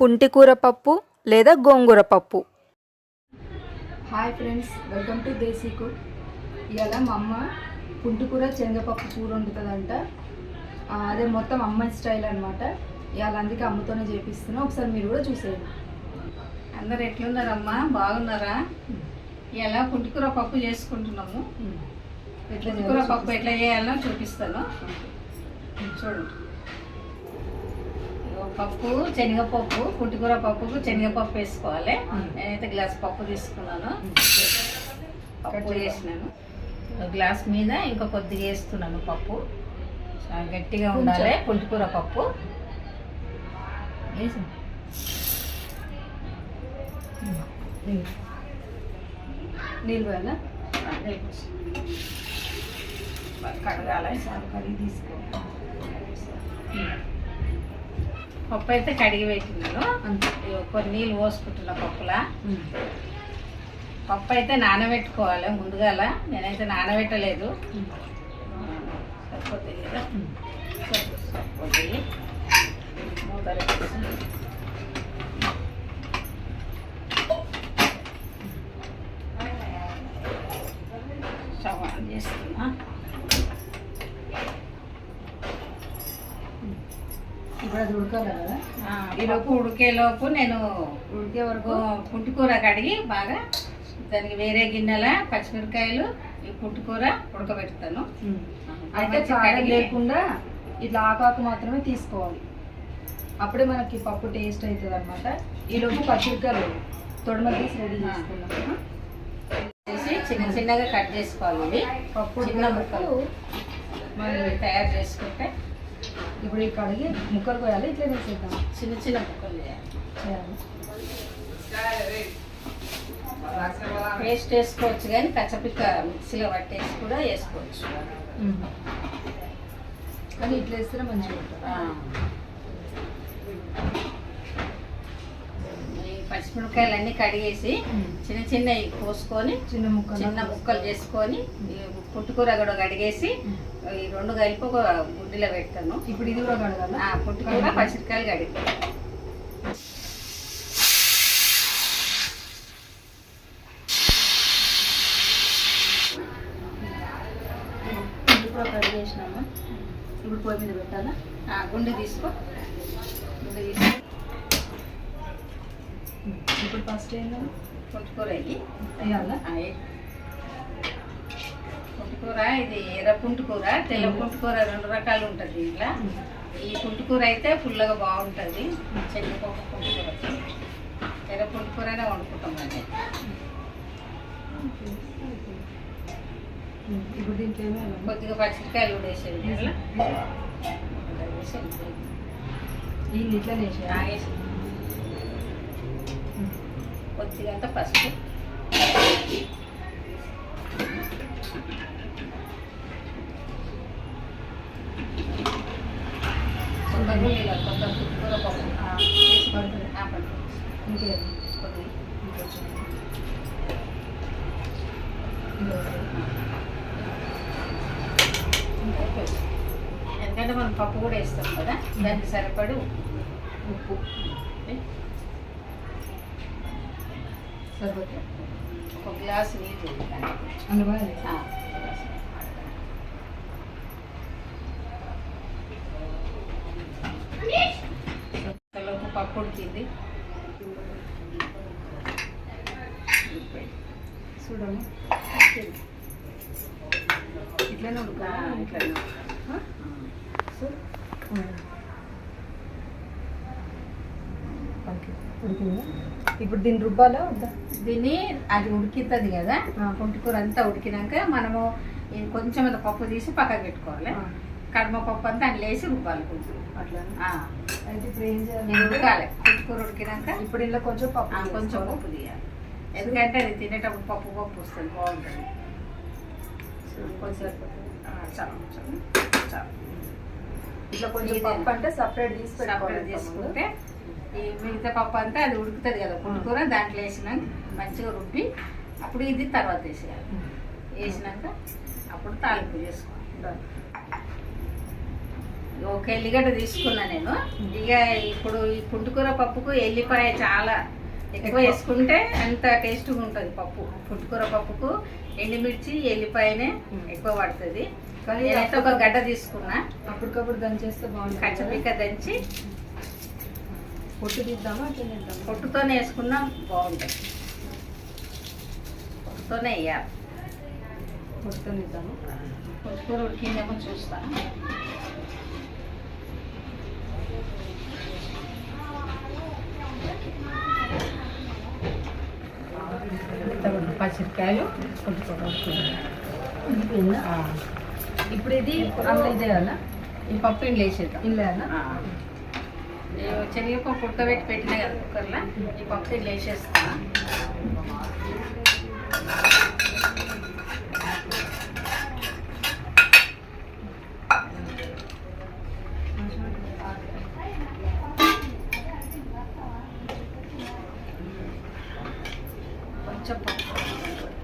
పుంటికూర పప్పు లేదా గోంగూర పప్పు. Hi friends welcome to Desi cook. ఇవాళ మా అమ్మ పుంటికూర శనగపప్పు కూర వండుతుందంట. ఆ, అదే మొత్తం అమ్మాయి స్టైల్ అనమాట ఇవాళ అందుకే అమ్మతోనే చేపిస్తున్నాం. ఒకసారి మీరు కూడా చూసేయండి. అందరు ఎట్లున్నారమ్మా? బాగున్నారా? ఇలా పుంటికూర పప్పు చేసుకుంటున్నాము. ఎట్లా పుంటికూర పప్పు ఎట్లా చేయాలో చూపిస్తాను. చూడండి పప్పు శనగపప్పు పుంటికూర పప్పుకు శనగపప్పు వేసుకోవాలి. నేనైతే గ్లాస్ పప్పు తీసుకున్నాను. పప్పు వేసినాను గ్లాస్ మీద ఇంకా కొద్దిగా వేస్తున్నాను పప్పు. చాలా గట్టిగా ఉండాలి పుంటికూర పప్పు. వేసి. నీళ్ళు పోయాలా? కడగాలి చాలా కడిగి తీసుకో పప్పు అయితే కడిగి పెట్టినాను. కొన్ని నీళ్ళు పోసుకుంటున్నా పప్పులా. పప్పు అయితే నానబెట్టుకోవాలి ముందుగాల. నేనైతే నానబెట్టలేదు. చేస్తున్నా. ఇప్పుడు అది ఉడకాలి కదా? ఆ, ఈ లోపు ఉడికేలోపు నేను ఉడికే వరకు? పుట్టుకూర కడిగి బాగా దానికి వేరే గిన్నెల పచ్చిమిరకాయలు ఈ పుట్టుకూర ఉడకబెడతాను. అయితే కారం కడిగి- లేకుండా ఇట్లా ఆకాకు మాత్రమే తీసుకోవాలి. అప్పుడే మనకి పప్పు టేస్ట్ అవుతుంది అనమాట ఈలోపు పచ్చిమిరకాయలు తొడమ తీసి రెడీ చేసుకున్నాం చేసి చిన్న చిన్నగా కట్ చేసుకోవాలి ఇవి. పప్పు చిన్న ముక్కలు. మరి తయారు చేసుకుంటే ఇప్పుడు ఈ కడిగి ముక్కలు పోయాలి ఇట్లా వేసేద్దాం. చిన్న చిన్న ముక్కలు చేయాలి పేస్ట్ వేసుకోవచ్చు కానీ కచ్చపిక్క మిక్సీలో పట్టేసి కూడా వేసుకోవచ్చు. కానీ ఇట్లా వేస్తేనే మంచిగా ఉంటుంది. ఆ. ఈ పచ్చిమిరపకాయలు అన్నీ కడిగేసి చిన్న చిన్నవి కోసుకొని చిన్న ముక్కలు. చిన్న ముక్కలు చేసుకొని పుట్టుకూర కూడా కడిగేసి ఈ రెండు కలిపి ఒక గుడ్డిలో పెడతాను. ఇప్పుడు ఇది కూడా కడగాల? ఆ పుట్టుకూర పచ్చిమిరకాయలు కడిగి. ఇప్పుడు పొయ్యి మీద పెట్టాలా? ఆ గుండె తీసుకో. గుండె తీసుకో. ఇప్పుడు ఫస్ట్ ఏంటో పుట్టుకూర ఇది వేయాలా పుట్టుకూర ఇది ఎర్ర పుంటుకూర తెల్ల పుంటుకూర రెండు రకాలు ఉంటుంది దీంట్లో. ఈ పుంటుకూర అయితే ఫుల్గా బాగుంటుంది. శనగపప్పు పుంటుకూర. ఎర్ర పుంటుకూరనే వండుకుంటాం అండి. ఇప్పుడు దీంట్లో కొద్దిగా పచ్చిమిరకాయలు కూడా వేసేది దీంట్లో వేసి ఈ ఇట్లనే ఆ, వేసేయాలి వేసి. కొద్దిగా అంత పసుపు కొంత నీళ్ళు కొంత పుట్టుకూర పప్పు ఆ, వేసి పడుతుంది ఆ, పడుతుంది. ఇంకేం కొద్దిగా. ఇంకొంచెం కొద్దిగంత పసుపు. ఎందుకంటే మనం పప్పు కూడా వేస్తాం కదా. దానికి సరిపడు ఉప్పు. సరిపోతుంది ఒక గ్లాస్ నీళ్ళు. అంతలోపు పప్పు ఉడికింది. చూడము ఇట్లనే ఉడకాలి ఇట్లనే. ఓకే. ఉడికిందా? ఇప్పుడు దీన్ని రుబ్బాలా వద్దా? దీన్ని అది ఉడికితుంది కదా. పుంటికూర అంతా ఉడికినాక మనము కొంచెం అంత పప్పు తీసి పక్కకు పెట్టుకోవాలి. కడమ పప్పు అంతా అందులో వేసి రుబ్బాలి కొంచెం. అట్లా? ఆ, అయితే ఇప్పుడు ఏం ఇది చేయాలి? ఉడకాలి. పుంటికూర ఉడికినాక ఇప్పుడు ఇందులో కొంచెం పప్పు కొంచెం. పప్పు తీయాలి. ఎందుకంటే అది తినేటప్పుడు పప్పు పప్పు వస్తుంది. బాగుంటుంది. కొంచెం చాలు చాలు ఇట్లా కొంచెం? పప్పు అంటే సపరేట్ తీసి సపరేట్ చేసుకుంటే ఈ మిగతా పప్పు అంతా అది ఉడుకుతుంది కదా పుట్టుకూర దాంట్లో వేసినాక మంచిగా రుబ్బి అప్పుడు ఇది తర్వాత వేసేయాలి. వేసినాక అప్పుడు తాలింపు చేసుకోవాలి. ఒక ఎల్లిగడ్డ తీసుకున్నా నేను. ఇక ఇప్పుడు ఈ పుట్టుకూర పప్పుకు ఎల్లిపాయ చాలా ఎక్కువ. వేసుకుంటే అంత టేస్ట్గా ఉంటుంది పప్పు. పుట్టుకూర పప్పుకు ఎండుమిర్చి ఎల్లిపాయనే ఎక్కువ పడుతుంది. నేనైతే ఒక గడ్డ తీసుకున్నా. అప్పటికప్పుడు దంచేస్తే బాగుంటుంది? కచ్చపిక్క దంచి పొట్టు తీద్దామా పొట్టుతోనే వేసుకున్నా బాగుంటుంది పొట్టుతోనే వేయాలి. పొట్టుతో తీద్దామా పుట్టుకూర ఉడికిందేమో చూస్తా. పచ్చిమిరకాయలు ఇప్పుడు ఇది అందులో ఇదేయాలా ఈ పప్పు ఇంట్లో వేసేద్దాం. ఇల్లేనా? శనగపప్పు ఉడకబెట్టి పెట్టినా కదా కుక్కర్లో ఈ పప్పు ఇంట్లో వేసేస్తా కొంచెం పప్పు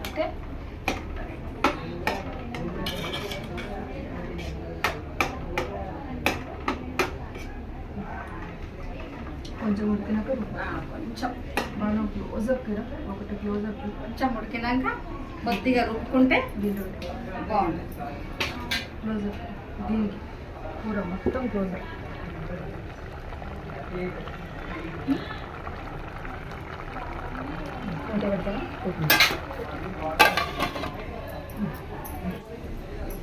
అంటే కొంచెం ఉడికినాక కొంచెం బాగా క్లోజ్ అప్ కదా ఒకటి క్లోజ్ అప్ కొంచెం ఉడికినాక కొద్దిగా రుబ్బుకుంటే దీంట్లో బాగుంటుంది. క్లోజ్ అప్ దీనికి కూర మొత్తం క్లోజ్ అప్ ఉంటే పెడతారా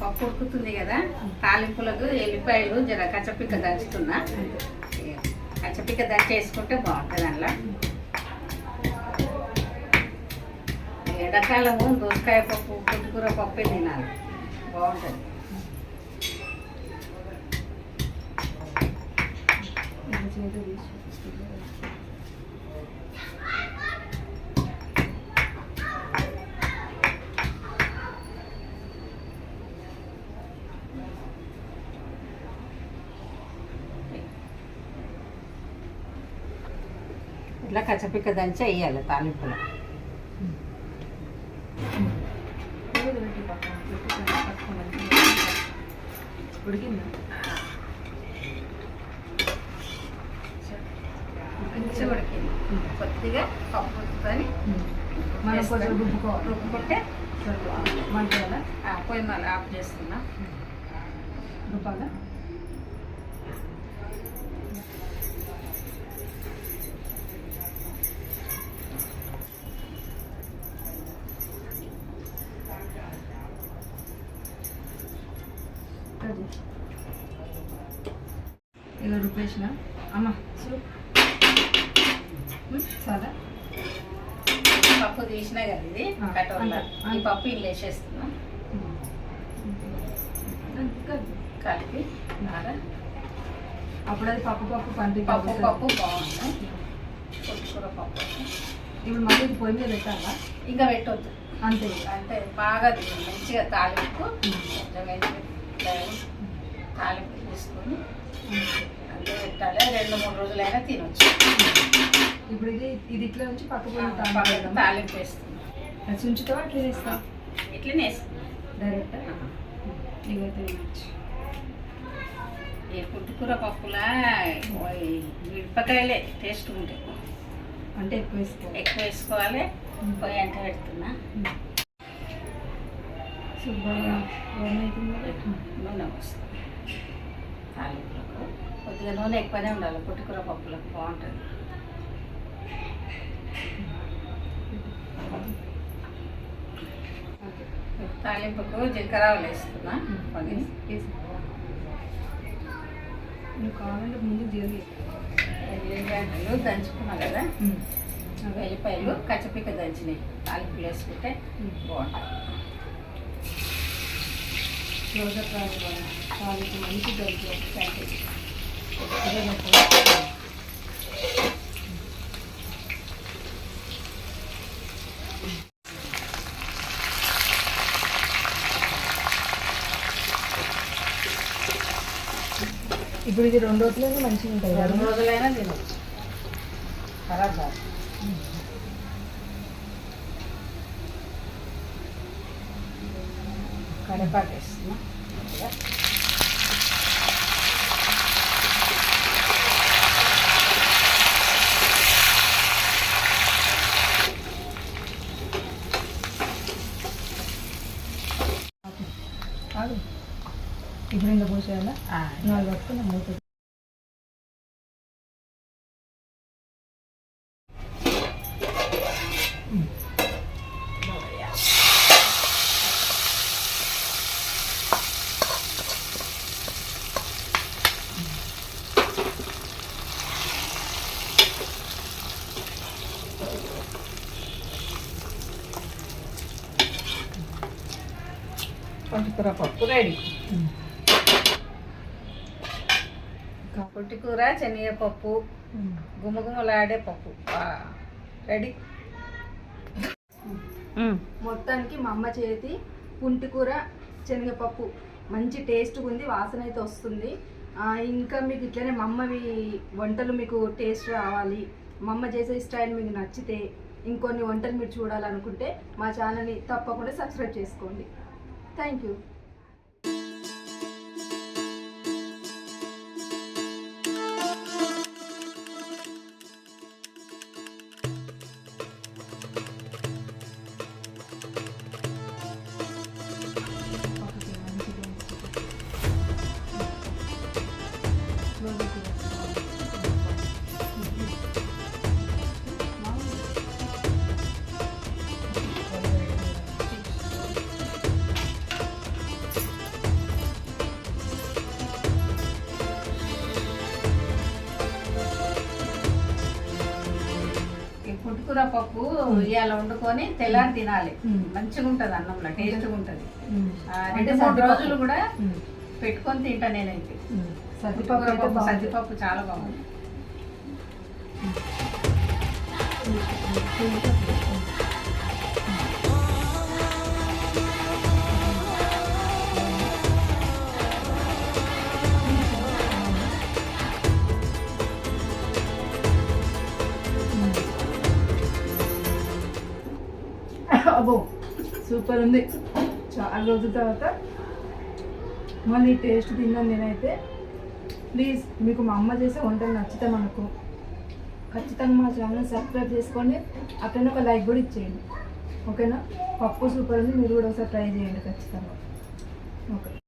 పప్పు ఉడుకుతుంది కదా. తాలింపులకు ఎల్లిపాయలు జర కచ్చపిక్క దంచుతున్నా. కచ్చపిక్క దంచి వేసుకుంటే బాగుంటుంది అందులో. ఎండాకాలము దోసకాయ పప్పు పుట్టుకూర పప్పే తినాలి. బాగుంటుంది. ఇట్లా కచ్చపిక్క దంచి వేయాలి తాలింపులో. ఉడికిందా? మంచిగా ఉడికింది. కొద్దిగా పప్పు ఉడుకుతుంది. మనం కొంచెం రుబ్బుకోవాలి. రుబ్బుకుంటే ఆ, పొయ్యి మళ్ళీ ఆఫ్ చేస్తున్నా. రుబ్బాలా అది. ఇక రుబ్బేసిన అమ్మ చూ. చాలా. పప్పు తీసినా కదా ఇది ఈ. పప్పు ఇల్లు వేసేస్తున్నా. కలిపి బాగా అప్పుడు అది పప్పు పప్పు పంది పప్పు పప్పు బాగుంది పుట్టుకూర పప్పు. ఇప్పుడు మళ్ళీ పొయ్యి మీద పెట్టాలా? ఇంకా పెట్టొద్దు. అంతే. అంటే బాగా మంచిగా తాలింపు కొంచెం తాలింపు తీసుకొని అంతే పెట్టాలి. రెండు మూడు రోజులైనా తినొచ్చు. ఇప్పుడు ఇది ఇది ఇట్లా నుంచి పక్క ఆ, పోయి పక్కన తాలింపు వేస్తున్నాం అది ఉంచుతావా అట్లా చేస్తా ఇట్లనే వేస్తున్నాం డైరెక్ట్ ఇవైతే తినొచ్చు. ఈ పుట్టుకూర పప్పులా? మిరపకాయలే. టేస్ట్ ఉంటాయి అంటే ఎక్కువ వేసుకోవాలి. ఎక్కువ వేసుకోవాలి. పొయ్యి అంట పెడుతున్నా. శుభ్రంగా నూనె వస్తుంది తాలింపులకు కొద్దిగా నూనె ఎక్కువనే ఉండాలి. పుట్టుకూర పప్పులకు బాగుంటుంది తాలింపుకు జీలకర్ర ఆవాలు వేస్తున్నా కొన్ని కావాలంటే ముందు ఎల్లిపాయలు దంచుకున్నా కదా. వెల్లిపాయలు కచ్చపిక్క దంచినాయి తాలింపులు వేసుకుంటే బాగుంటుంది రావాలి చాలా మంచి దొరుకుతుంది Ibu di rondo itu lagi mancing itu. Rondo itu lagi nanti. Harap ya. Karena pakai, ya. ఆ, నాలుగు పట్టుకుని మూత పొట్టికూర పప్పు రెడీ. పొట్టికూర శనగపప్పు గుమగుమలాడే పప్పు. రెడీ? మొత్తానికి మా అమ్మ చేతి పుంటికూర శనగపప్పు. మంచి టేస్ట్గా ఉంది వాసన అయితే వస్తుంది. ఇంకా మీకు ఇట్లనే మా అమ్మవి వంటలు మీకు టేస్ట్ రావాలి. మా అమ్మ చేసే స్టైల్ మీకు నచ్చితే ఇంకొన్ని వంటలు మీరు చూడాలనుకుంటే మా ఛానల్ని తప్పకుండా సబ్స్క్రైబ్ చేసుకోండి. థ్యాంక్ యూ పుట్టుకూర పప్పు ఇవాళ వండుకొని తెల్లారి తినాలి. మంచిగా ఉంటుంది అన్నంలో టేస్ట్గా ఉంటుంది రెండు మూడు. రోజులు కూడా పెట్టుకొని తింటా నేనైతే. సద్దిపప్పు పప్పు. సద్దిపప్పు చాలా బాగుంది. అబ్బో సూపర్ ఉంది. చాలా రోజుల తర్వాత మళ్ళీ టేస్ట్ తిన్నాను నేనైతే. ప్లీజ్ మీకు మా అమ్మ చేసే వంటలు నచ్చుతాం అనుకో ఖచ్చితంగా మా ఛానల్ సబ్స్క్రైబ్ చేసుకోండి. అట్లనే ఒక లైక్ కూడా ఇచ్చేయండి. ఓకేనా పప్పు సూపర్ ఉంది మీరు కూడా ఒకసారి ట్రై చేయండి ఖచ్చితంగా. ఓకే